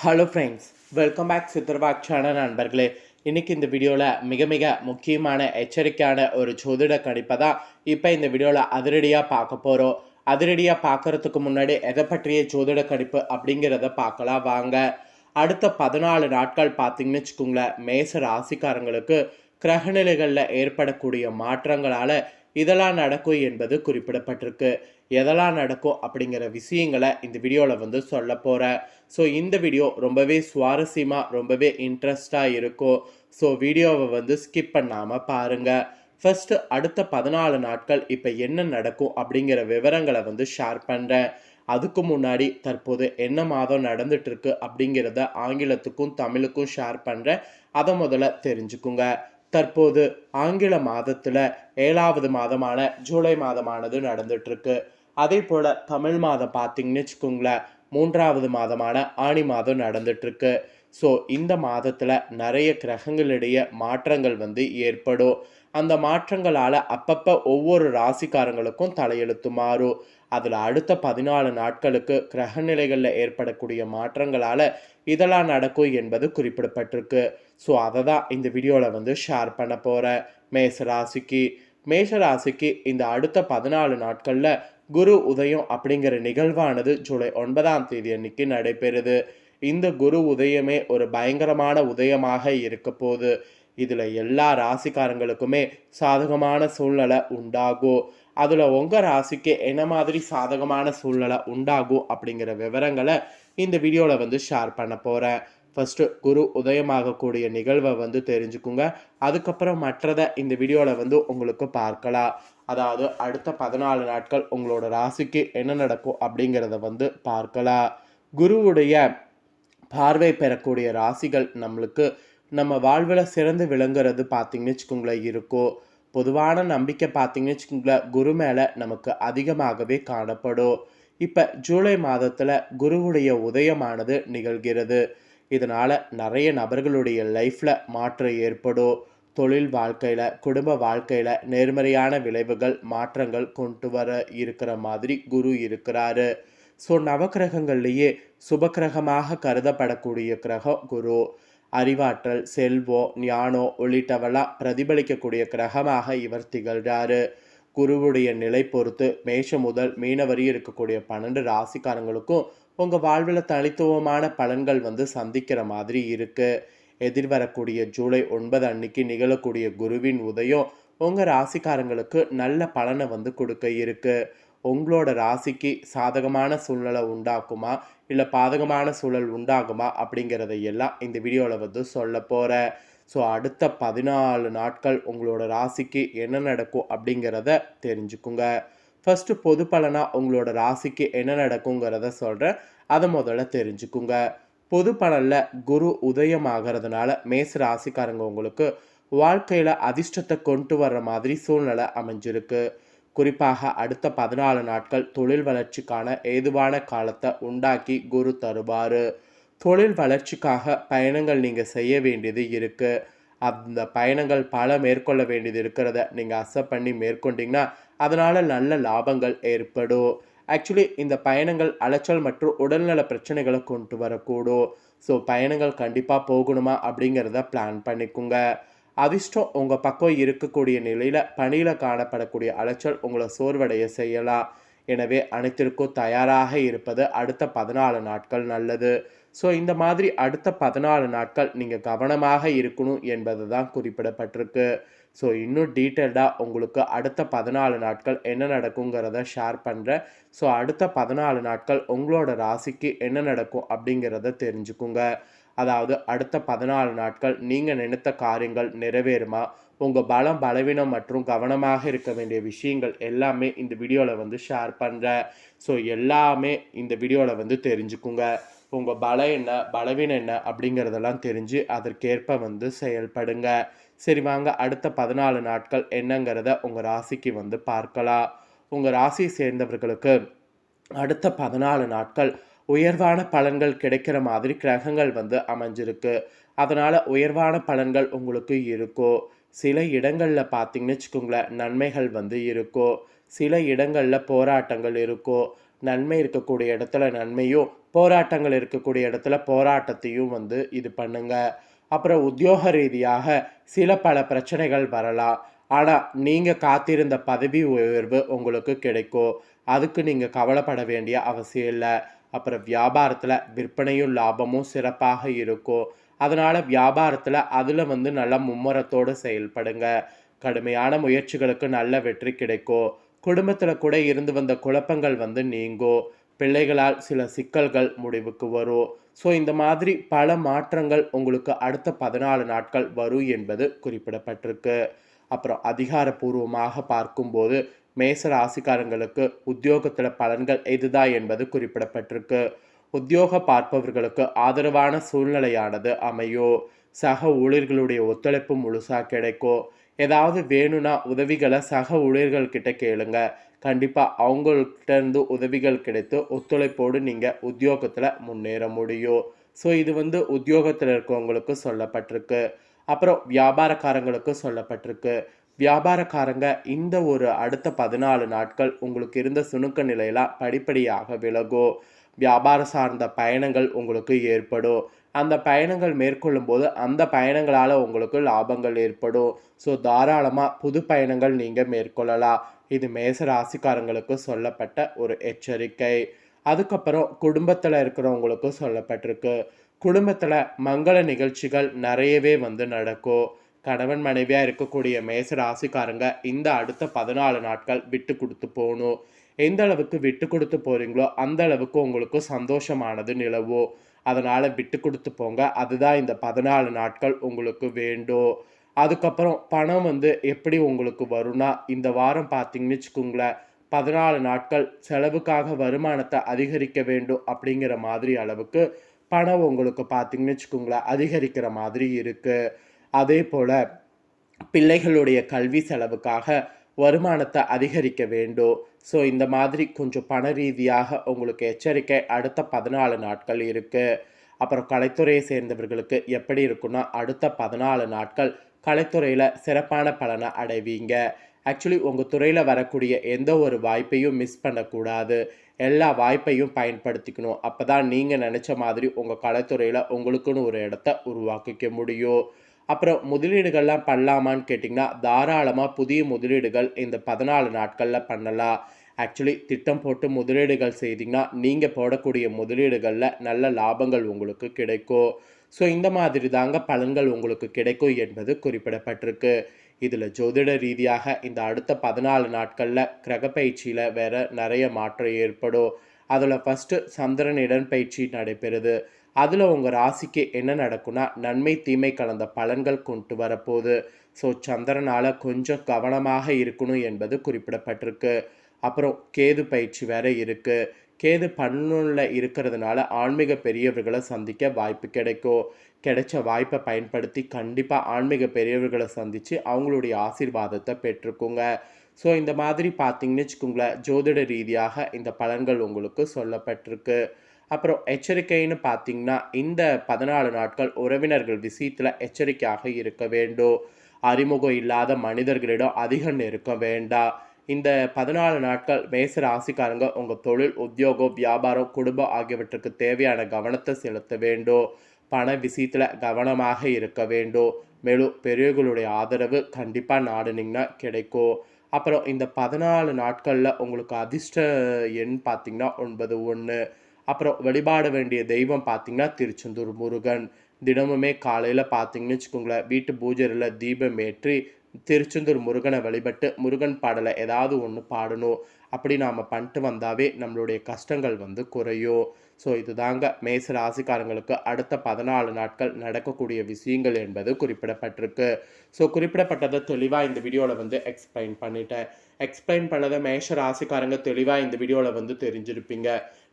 Hello friends welcome back சித்திரபாக் channel நண்பர்களே. இன்றைக்கி இந்த வீடியோவில் மிக மிக முக்கியமான எச்சரிக்கையான ஒரு ஜோதிட கணிப்பை தான் இப்போ இந்த வீடியோவில் அதிரடியாக பார்க்க போகிறோம் அதிரடியாக பார்க்கறதுக்கு முன்னாடி எதை பற்றிய ஜோதிட கணிப்பு அப்படிங்கிறத பார்க்கலாம் வாங்க. அடுத்த பதினாலு நாட்கள் பார்த்தீங்கன்னு வச்சுக்கோங்களேன் மேச ராசிக்காரங்களுக்கு கிரகநிலைகளில் ஏற்படக்கூடிய மாற்றங்களால் இதெல்லாம் நடக்கும் என்பது குறிப்பிடப்பட்டிருக்கு. எதெல்லாம் நடக்கும் அப்படிங்கிற விஷயங்களை இந்த வீடியோவில் வந்து சொல்ல போகிறேன் ஸோ இந்த வீடியோ ரொம்பவே சுவாரஸ்யமாக ரொம்பவே இன்ட்ரெஸ்டாக இருக்கும். ஸோ வீடியோவை வந்து ஸ்கிப் பண்ணாமல் பாருங்கள் ஃபஸ்ட்டு அடுத்த பதினாலு நாட்கள் இப்போ என்ன நடக்கும் அப்படிங்கிற விவரங்களை வந்து ஷேர் பண்ணுறேன் அதுக்கு முன்னாடி தற்போது என்ன மாதம் நடந்துட்டுருக்கு அப்படிங்கிறத ஆங்கிலத்துக்கும் தமிழுக்கும் ஷேர் பண்ணுறேன் அதை முதல்ல தெரிஞ்சுக்குங்க. தற்போது ஆங்கில மாதத்தில் ஏழாவது மாதமான ஜூலை மாதமானது நடந்துட்டுருக்கு. அதே போல் தமிழ் மாதம் பார்த்தீங்கன்னு வச்சுக்கோங்களேன் மூன்றாவது மாதமான ஆணி மாதம் நடந்துட்டுருக்கு. ஸோ இந்த மாதத்தில் நிறைய கிரகங்களிடையே மாற்றங்கள் வந்து ஏற்படும். அந்த மாற்றங்களால் அப்பப்போ ஒவ்வொரு ராசிக்காரங்களுக்கும் தலையெழுத்து மாறும். அதில் அடுத்த பதினாலு நாட்களுக்கு கிரகநிலைகளில் ஏற்படக்கூடிய மாற்றங்களால் இதெல்லாம் நடக்கும் என்பது குறிப்பிடப்பட்டிருக்கு. ஸோ அதை தான் இந்த வீடியோவில் வந்து ஷேர் பண்ண போகிறேன் மேச ராசிக்கு மேஷ ராசிக்கு இந்த அடுத்த பதினாலு நாட்களில் குரு உதயம் அப்படிங்கிற நிகழ்வானது ஜூலை ஒன்பதாம் தேதி அன்னைக்கு நடைபெறுது. இந்த குரு உதயமே ஒரு பயங்கரமான உதயமாக இருக்க போகுது. இதில் எல்லா ராசிக்காரங்களுக்குமே சாதகமான சூழ்நிலை உண்டாகும். அதில் உங்கள் ராசிக்கு என்ன மாதிரி சாதகமான சூழ்நிலை உண்டாகும் அப்படிங்கிற விவரங்களை இந்த வீடியோவில் வந்து ஷேர் பண்ண போகிறேன் ஃபஸ்ட்டு குரு உதயமாகக்கூடிய நிகழ்வை வந்து தெரிஞ்சுக்குங்க. அதுக்கப்புறம் மற்றதை இந்த வீடியோவில் வந்து உங்களுக்கு பார்க்கலாம். அதாவது அடுத்த பதினாலு நாட்கள் உங்களோட ராசிக்கு என்ன நடக்கும் அப்படிங்கிறத வந்து பார்க்கலாம். குருவுடைய பார்வை பெறக்கூடிய ராசிகள் நம்மளுக்கு நம்ம வாழ்வில் சிறந்து விளங்குறது பார்த்தீங்கன்னு வச்சுக்கோங்களேன் இருக்கும் பொதுவான நம்பிக்கை பார்த்தீங்கன்னு வச்சுக்கோங்களேன் குரு மேலே நமக்கு அதிகமாகவே காணப்படும். இப்போ ஜூலை மாதத்தில் குருவுடைய உதயமானது நிகழ்கிறது. இதனால் நிறைய நபர்களுடைய லைஃப்பில் மாற்றம் ஏற்படும் தொழில் வாழ்க்கையில் குடும்ப வாழ்க்கையில் நேர்மறையான விளைவுகள் மாற்றங்கள் கொண்டு வர இருக்கிற மாதிரி குரு இருக்கிறாரு. ஸோ நவக்கிரகங்கள்லேயே சுபக்கிரகமாக கருதப்படக்கூடிய கிரகம் குரு. அறிவாற்றல் செல்வம் ஞானம் உள்ளிட்டவெல்லாம் பிரதிபலிக்கக்கூடிய கிரகமாக இவர் திகழ்கிறாரு குருவுடைய நிலை பொறுத்து மேஷம் முதல் மீனவரி இருக்கக்கூடிய பன்னெண்டு ராசிக்காரங்களுக்கும் உங்கள் வாழ்வில் தனித்துவமான பலன்கள் வந்து சந்திக்கிற மாதிரி இருக்குது எதிர்வரக்கூடிய ஜூலை ஒன்பது அன்னைக்கு நிகழக்கூடிய குருவின் உதயம் உங்கள் ராசிக்காரங்களுக்கு நல்ல பலனை வந்து கொடுக்க இருக்குது உங்களோட ராசிக்கு சாதகமான சூழ்நிலை உண்டாக்குமா இல்லை பாதகமான சூழல் உண்டாகுமா? அப்படிங்கிறத எல்லாம் இந்த வீடியோவில் வந்து சொல்ல போகிறேன் ஸோ அடுத்த பதினாலு நாட்கள் உங்களோட ராசிக்கு என்ன நடக்கும் அப்படிங்கிறத தெரிஞ்சுக்குங்க. ஃபஸ்ட்டு பொது பலனாக உங்களோட ராசிக்கு என்ன நடக்குங்கிறத சொல்கிறேன் அதை முதல்ல தெரிஞ்சுக்குங்க. பொது பலனில் குரு உதயமாகிறதுனால மேச ராசிக்காரங்க உங்களுக்கு வாழ்க்கையில் அதிர்ஷ்டத்தை கொண்டு வர்ற மாதிரி சூழ்நிலை அமைஞ்சிருக்கு. குறிப்பாக அடுத்த பதினாலு நாட்கள் தொழில் வளர்ச்சிக்கான ஏதுவான காலத்தை உண்டாக்கி குரு தருவார். தொழில் வளர்ச்சிக்காக பயணங்கள் நீங்கள் செய்ய வேண்டியது இருக்குது அந்த பயணங்கள் பல மேற்கொள்ள வேண்டியது இருக்கிறத நீங்கள் அசப் பண்ணி மேற்கொண்டீங்கன்னா அதனால் நல்ல லாபங்கள் ஏற்படும். ஆக்சுவலி இந்த பயணங்கள் அலைச்சல் மற்றும் உடல்நல பிரச்சனைகளை கொண்டு வரக்கூடும். ஸோ பயணங்கள் கண்டிப்பாக போகணுமா அப்படிங்கிறத பிளான் பண்ணிக்கோங்க. அதிர்ஷ்டம் உங்கள் பக்கம் இருக்கக்கூடிய நிலையில் பணியில் காணப்படக்கூடிய அலைச்சல் உங்களை சோர்வடைய செய்யலாம். எனவே அனைத்திற்கும் தயாராக இருப்பது அடுத்த பதினாலு நாட்கள் நல்லது. ஸோ இந்த மாதிரி அடுத்த பதினாலு நாட்கள் நீங்கள் கவனமாக இருக்கணும் என்பது தான் குறிப்பிடப்பட்டிருக்கு. ஸோ இன்னும் டீட்டெயில்டாக உங்களுக்கு அடுத்த பதினாலு நாட்கள் என்ன நடக்குங்கிறத ஷேர் பண்ணுறேன் ஸோ அடுத்த பதினாலு நாட்கள் உங்களோட ராசிக்கு என்ன நடக்கும் அப்படிங்கிறத தெரிஞ்சுக்குங்க. அதாவது அடுத்த பதினாலு நாட்கள் நீங்கள் நினைத்த காரியங்கள் நிறைவேறுமா? உங்கள் பலம் பலவீனம் மற்றும் கவனமாக இருக்க வேண்டிய விஷயங்கள் எல்லாமே இந்த வீடியோவில் வந்து ஷேர் பண்ணுறேன் ஸோ எல்லாமே இந்த வீடியோவில் வந்து தெரிஞ்சுக்குங்க. உங்கள் பலம் என்ன பலவீனம் என்ன அப்படிங்கிறதெல்லாம் தெரிஞ்சு அதற்கேற்ப வந்து செயல்படுங்க. சரி வாங்க. அடுத்த பதினாலு நாட்கள் என்னங்கிறத உங்கள் ராசிக்கு வந்து பார்க்கலாம். உங்கள் ராசியை சேர்ந்தவர்களுக்கு அடுத்த பதினாலு நாட்கள் உயர்வான பலன்கள் கிடைக்கிற மாதிரி கிரகங்கள் வந்து அமைஞ்சிருக்கு. அதனால் உயர்வான பலன்கள் உங்களுக்கு இருக்கும் சில இடங்களில் பார்த்தீங்கன்னு வச்சுக்கோங்களேன் நன்மைகள் வந்து இருக்கும் சில இடங்களில் போராட்டங்கள் இருக்கும் நன்மை இருக்கக்கூடிய இடத்துல நன்மையும் போராட்டங்கள் இருக்கக்கூடிய இடத்துல போராட்டத்தையும் வந்து இது பண்ணுங்க. அப்புறம் உத்தியோக ரீதியாக சில பல பிரச்சனைகள் வரலாம். ஆனால் நீங்கள் காத்திருந்த பதவி உயர்வு உங்களுக்கு கிடைக்கும். அதுக்கு நீங்கள் கவலைப்பட வேண்டிய அவசியம் இல்லை. அப்புறம் வியாபாரத்தில் விற்பனையும் லாபமும் சிறப்பாக இருக்கும். அதனால் வியாபாரத்தில் அதில் வந்து நல்ல மும்முரத்தோடு செயல்படுங்க. கடுமையான முயற்சிகளுக்கு நல்ல வெற்றி கிடைக்கும். குடும்பத்தில் கூட இருந்து வந்த குழப்பங்கள் வந்து நீங்கும் பிள்ளைகளால் சில சிக்கல்கள் முடிவுக்கு வரும் ஸோ இந்த மாதிரி பல மாற்றங்கள் உங்களுக்கு அடுத்த பதினாலு நாட்கள் வரும் என்பது குறிப்பிடப்பட்டிருக்கு. அப்புறம் அதிகாரப்பூர்வமாக பார்க்கும்போது மேச ராசிக்காரங்களுக்கு உத்தியோகத்தில் பலன்கள் இதுதான் என்பது குறிப்பிடப்பட்டிருக்கு. உத்தியோக பார்ப்பவர்களுக்கு ஆதரவான சூழ்நிலையானது அமையும் சக ஊழியர்களுடைய ஒத்துழைப்பு முழுசாக கிடைக்கும் ஏதாவது வேணும்னா உதவிகளை சக ஊழியர்கள்கிட்ட கேளுங்க. கண்டிப்பாக அவங்கள்கிட்டேருந்து உதவிகள் கிடைத்து ஒத்துழைப்போடு நீங்கள் உத்தியோகத்தில் முன்னேற முடியும். ஸோ இது வந்து உத்தியோகத்தில் இருக்கவங்களுக்கு சொல்லப்பட்டிருக்கு. அப்புறம் வியாபாரக்காரங்களுக்கு சொல்லப்பட்டிருக்கு. வியாபாரக்காரங்க இந்த ஒரு அடுத்த பதினாலு நாட்கள் உங்களுக்கு இருந்த சுணுக்க நிலையெல்லாம் படிப்படியாக விலகும். வியாபாரம் சார்ந்த பயணங்கள் உங்களுக்கு ஏற்படும். அந்த பயணங்கள் மேற்கொள்ளும் போது அந்த பயணங்களால் உங்களுக்கு லாபங்கள் ஏற்படும். ஸோ தாராளமாக புது பயணங்கள் நீங்கள் மேற்கொள்ளலாம். இது மேச ராசிக்காரங்களுக்கு சொல்லப்பட்ட ஒரு எச்சரிக்கை. அதுக்கப்புறம் குடும்பத்தில் இருக்கிறவங்களுக்கு சொல்லப்பட்டிருக்கு. குடும்பத்தில் மங்கள நிகழ்ச்சிகள் நிறையவே வந்து நடக்கும். கணவன் மனைவியாக இருக்கக்கூடிய மேச ராசிக்காரங்க இந்த அடுத்த பதினாலு நாட்கள் விட்டு கொடுத்து போகணும். எந்த அளவுக்கு விட்டு கொடுத்து போகிறீங்களோ அந்த அளவுக்கு உங்களுக்கு சந்தோஷமானது நிலவும் அதனால் விட்டு கொடுத்து போங்க. அதுதான் இந்த பதினாலு நாட்கள் உங்களுக்கு வேண்டும் அதுக்கப்புறம் பணம் வந்து எப்படி உங்களுக்கு வரும்னா இந்த வாரம் பார்த்தீங்கன்னு வச்சுக்கோங்களேன் பதினாலு நாட்கள் செலவுக்காக வருமானத்தை அதிகரிக்க வேண்டும் அப்படிங்கிற மாதிரி அளவுக்கு பணம் உங்களுக்கு பார்த்தீங்கன்னு வச்சுக்கோங்களேன் அதிகரிக்கிற மாதிரி இருக்குது அதே போல் பிள்ளைகளுடைய கல்வி செலவுக்காக வருமானத்தை அதிகரிக்க வேண்டும். ஸோ இந்த மாதிரி கொஞ்சம் பண ரீதியாக உங்களுக்கு எச்சரிக்கை அடுத்த பதினாலு நாட்கள் இருக்குது அப்புறம் கலைத்துறையை சேர்ந்தவர்களுக்கு எப்படி இருக்குன்னா அடுத்த பதினாலு நாட்கள் கலைத்துறையில் சிறப்பான பலனை அடைவீங்க. ஆக்சுவலி உங்கள் துறையில் வரக்கூடிய எந்த ஒரு வாய்ப்பையும் மிஸ் பண்ணக்கூடாது. எல்லா வாய்ப்பையும் பயன்படுத்திக்கணும். அப்போ தான் நீங்கள் நினச்ச மாதிரி உங்கள் கலைத்துறையில் உங்களுக்குன்னு ஒரு இடத்த உருவாக்கிக்க முடியும். அப்புறம் முதலீடுகள்லாம் பண்ணலாமான்னு கேட்டிங்கன்னா தாராளமாக புதிய முதலீடுகள் இந்த பதினாலு நாட்களில் பண்ணலாம். ஆக்சுவலி திட்டம் போட்டு முதலீடுகள் செய்திங்கன்னா நீங்கள் போடக்கூடிய முதலீடுகளில் நல்ல லாபங்கள் உங்களுக்கு கிடைக்கும். ஸோ இந்த மாதிரி தாங்க பலன்கள் உங்களுக்கு கிடைக்கும் என்பது குறிப்பிடப்பட்டிருக்கு. இதில் ஜோதிட ரீதியாக இந்த அடுத்த பதினாலு நாட்களில் கிரகப்பயிற்சியில் வேறு நிறைய மாற்றம் ஏற்படும். அதில் ஃபஸ்ட்டு சந்திரன் இடன் பயிற்சி நடைபெறுது. அதில் உங்கள் ராசிக்கு என்ன நடக்கும்னா நன்மை தீமை கலந்த பலன்கள் கொண்டு வரப்போகுது. ஸோ சந்திரனால் கொஞ்சம் கவனமாக இருக்கணும் என்பது குறிப்பிடப்பட்டிருக்கு. அப்புறம் கேது பயிற்சி வேற இருக்குது கேது பன்னொன்னில் இருக்கிறதுனால ஆன்மீக பெரியவர்களை சந்திக்க வாய்ப்பு கிடைக்கும். கிடைச்ச வாய்ப்பை பயன்படுத்தி கண்டிப்பாக ஆன்மீக பெரியவர்களை சந்தித்து அவங்களுடைய ஆசீர்வாதத்தை பெற்றுக்குங்க. ஸோ இந்த மாதிரி பார்த்தீங்கன்னு வச்சுக்கோங்களேன் ஜோதிட ரீதியாக இந்த பலன்கள் உங்களுக்கு சொல்லப்பட்டிருக்கு. அப்புறம் எச்சரிக்கைன்னு பார்த்தீங்கன்னா இந்த பதினாலு நாட்கள் உறவினர்கள் விஷயத்தில் எச்சரிக்கையாக இருக்க வேண்டும். அறிமுகம் இல்லாத மனிதர்களிடம் அதிகம் நெருக்க வேண்டாம். இந்த பதினாலு நாட்கள் மேச ராசிக்காரங்க உங்கள் தொழில் உத்தியோகம் வியாபாரம் குடும்பம் ஆகியவற்றுக்கு தேவையான கவனத்தை செலுத்த வேண்டும். பண விஷயத்தில் கவனமாக இருக்க வேண்டும். மேலும் பெரியவர்களுடைய ஆதரவு கண்டிப்பாக நாடுனீங்கன்னா கிடைக்கும். அப்புறம் இந்த பதினாலு நாட்களில் உங்களுக்கு அதிர்ஷ்ட எண் பார்த்திங்கன்னா ஒன்பது ஒன்று அப்புறம் வழிபாட வேண்டிய தெய்வம் பார்த்திங்கன்னா திருச்செந்தூர் முருகன். தினமுமே காலையில் பார்த்தீங்கன்னு வச்சுக்கோங்களேன் வீட்டு பூஜையில் தீபம் ஏற்றி திருச்செந்தூர் முருகனை வழிபட்டு முருகன் பாடலை ஏதாவது ஒன்று பாடணும். அப்படி நாம் பண்ணிட்டு வந்தாவே நம்மளுடைய கஷ்டங்கள் வந்து குறையும். ஸோ இதுதாங்க மேச ராசிக்காரங்களுக்கு அடுத்த பதினாலு நாட்கள் நடக்கக்கூடிய விஷயங்கள் என்பது குறிப்பிடப்பட்டிருக்கு. ஸோ குறிப்பிடப்பட்டதை தெளிவாக இந்த வீடியோவில் வந்து எக்ஸ்பிளைன் பண்ணிட்டேன். எக்ஸ்பிளைன் பண்ணதை மேஷ ராசிக்காரங்க தெளிவாக இந்த வீடியோவில் வந்து தெரிஞ்சிருப்பீங்க.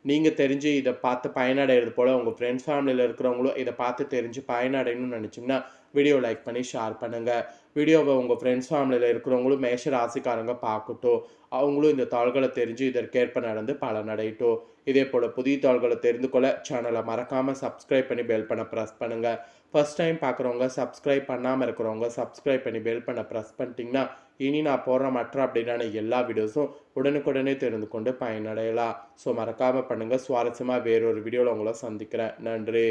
நீங்கள் தெரிஞ்சு இதை பார்த்து பயனடைகிறது போல் உங்கள் ஃப்ரெண்ட்ஸ் ஃபேமிலியில் இருக்கிறவங்களும் இதை பார்த்து தெரிஞ்சு பயனடையணும்னு நினச்சிங்கன்னா வீடியோ லைக் பண்ணி ஷேர் பண்ணுங்கள் வீடியோவை உங்கள் ஃப்ரெண்ட்ஸ் ஃபேமிலியில் இருக்கிறவங்களும் மேஷ ராசிக்காரங்க பார்க்கட்டும். அவங்களும் இந்த தாள்களை தெரிஞ்சு இதற்கேற்ப நடந்து பலனடையட்டும். இதே போல் புதிய தாள்களை தெரிந்து கொள்ள சேனலை மறக்காமல் சப்ஸ்கிரைப் பண்ணி பெல் பண்ண ப்ரெஸ் பண்ணுங்கள் ஃபர்ஸ்ட் டைம் பார்க்குறவங்க சப்ஸ்கிரைப் பண்ணாமல் இருக்கிறவங்க சப்ஸ்கிரைப் பண்ணி பெல் பண்ண ப்ரெஸ் பண்ணிட்டீங்கன்னா இனி நான் போடுற மற்ற அப்படின்னா எல்லா வீடியோஸும் உடனுக்குடனே தெரிந்து கொண்டு பயனடையலாம். ஸோ மறக்காமல் பண்ணுங்கள் சுவாரஸ்யமாக வேறொரு வீடியோவில் உங்களை சந்திக்கிறேன். நன்றி.